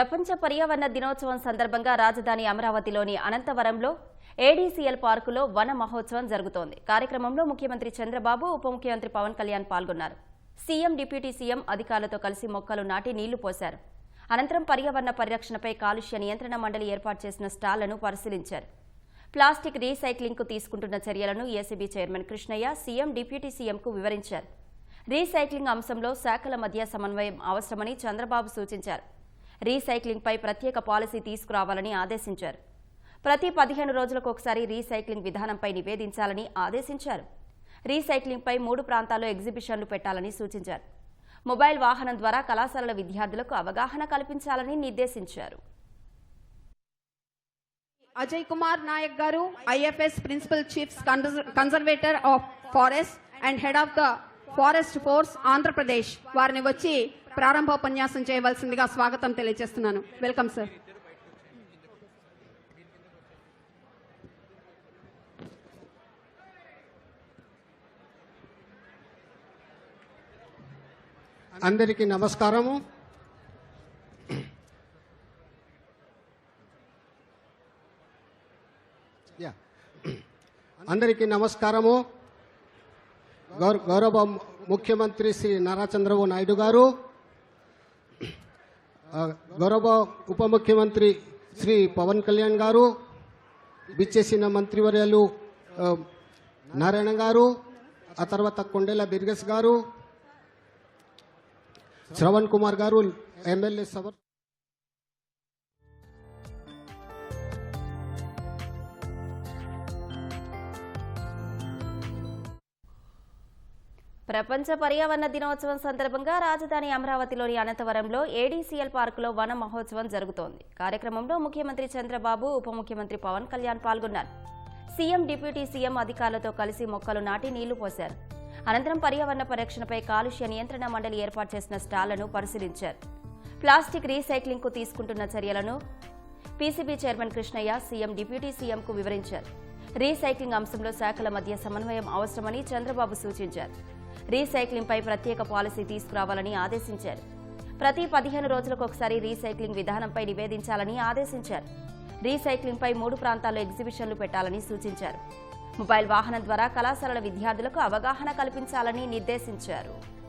ప్రపంచ పర్యావరణ దినోత్సవం సందర్భంగా రాజధాని అమరావతిలోని అనంతవరంలో ఏడీసీఎల్ పార్కులో వన మహోత్సవం జరుగుతోంది. కార్యక్రమంలో ముఖ్యమంత్రి చంద్రబాబు ఉప ముఖ్యమంత్రి పవన్ కళ్యాణ్ పాల్గొన్నారు. సీఎం డిప్యూటీ సీఎం అధికారులతో కలిసి మొక్కలు నాటి నీళ్ళు పోశారు. అనంతరం పర్యావరణ పరిరక్షణపై కాలుష్య నియంత్రణ మండలి ఏర్పాటు చేసిన స్టాళ్ళను పరిశీలించారు. ప్లాస్టిక్ రీసైక్లింగ్కు తీసుకుంటున్న చర్యలను ACB chairman Krishnaiah CM deputy సీఎంకు వివరించారు. రీసైక్లింగ్ అంశంలో శాఖల మధ్య సమన్వయం అవసరమని చంద్రబాబు సూచించారు. రీసైక్లింగ్పై ప్రత్యేక పాలసీ తీసుకురావాలని ఆదేశించారు. ప్రతి పదిహేను రోజులకు ఒకసారి రీసైక్లింగ్ విధానంపై నివేదించాలని ఆదేశించారు. రీసైక్లింగ్పై మూడు ప్రాంతాల్లో ఎగ్జిబిషన్లు పెట్టాలని సూచించారు. మొబైల్ వాహనం ద్వారా కళాశాలల విద్యార్థులకు అవగాహన కల్పించాలని నిర్దేశించారు. అజయ్ కుమార్ నాయక్ గారు IFS principal chief conservator of forest and head of the forest force Andhra Pradesh వారిని వచ్చి ప్రారంభోపన్యాసం చేయవలసిందిగా స్వాగతం తెలియజేస్తున్నాను. వెల్కమ్ సార్ అందరికీ నమస్కారము. అందరికీ నమస్కారము. గౌరవ ముఖ్యమంత్రి శ్రీ నారా చంద్రబాబు నాయుడు గారు గౌరవ ఉప ముఖ్యమంత్రి శ్రీ పవన్ కళ్యాణ్ గారు విచ్చేసిన మంత్రివర్యాలు నారాయణ గారు ఆ తర్వాత కొండెల దిర్గస్ గారు శ్రవణ్ కుమార్ గారు ఎమ్మెల్యే సవర్ ప్రపంచ పర్యావరణ దినోత్సవం సందర్భంగా రాజధాని అమరావతిలోని అనంతవరంలో ఏడీసీఎల్ పార్కులో వన మహోత్సవం జరుగుతోంది. కార్యక్రమంలో ముఖ్యమంత్రి చంద్రబాబు ఉప ముఖ్యమంత్రి పవన్ కళ్యాణ్ పాల్గొన్నారు. సీఎం డిప్యూటీ సీఎం అధికారులతో కలిసి మొక్కలు నాటి నీళ్ళు పోశారు. అనంతరం పర్యావరణ పరిరక్షణపై కాలుష్య నియంత్రణ మండలి ఏర్పాటు చేసిన స్టాళ్ళను పరిశీలించారు. ప్లాస్టిక్ రీసైక్లింగ్కు తీసుకుంటున్న చర్యలను PCB chairman Krishnaiah CM deputy సీఎంకు వివరించారు. రీసైక్లింగ్ అంశంలో శాఖల మధ్య సమన్వయం అవసరమని చంద్రబాబు సూచించారు. రీసైక్లింగ్పై ప్రత్యేక పాలసీ తీసుకురావాలని ఆదేశించారు. ప్రతి పదిహేను రోజులకు ఒకసారి రీసైక్లింగ్ విధానంపై నివేదించాలని ఆదేశించారు. రీసైక్లింగ్పై మూడు ప్రాంతాల్లో ఎగ్జిబిషన్లు పెట్టాలని సూచించారు. మొబైల్ వాహనం ద్వారా కళాశాలల విద్యార్థులకు అవగాహన కల్పించాలని నిర్దేశించారు.